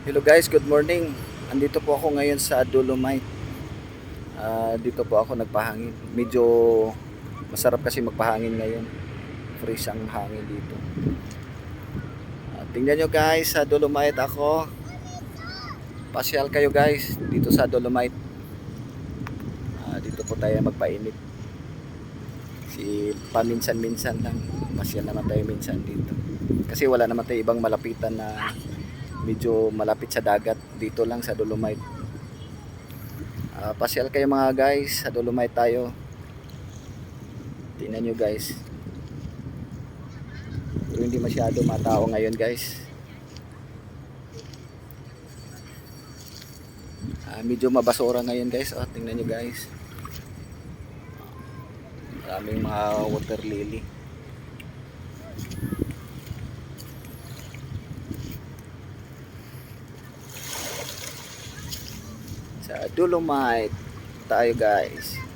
Hello guys, good morning. Andito po ako ngayon sa Dolomite. Ah, dito po ako nagpahangin. Medyo masarap kasi magpahangin ngayon. Fresh ang hangin dito. Ah, tingnan nyo guys, sa Dolomite ako. Pasyal kayo guys dito sa Dolomite. Ah, dito po tayo magpainit. Si paminsan-minsan lang. Pasyal naman tayo minsan dito. Kasi wala naman tayo ibang malapitan na medyo malapit sa dagat dito lang sa Dolomite. Ah, pasyal kayo mga guys, sa Dolomite tayo. Tingnan nyo guys. Pero hindi masyado matao ngayon guys. Ah, medyo mabasura ngayon guys. Oh, tingnan nyo guys. Maraming mga water lily. Sa Dolomite. Tayo guys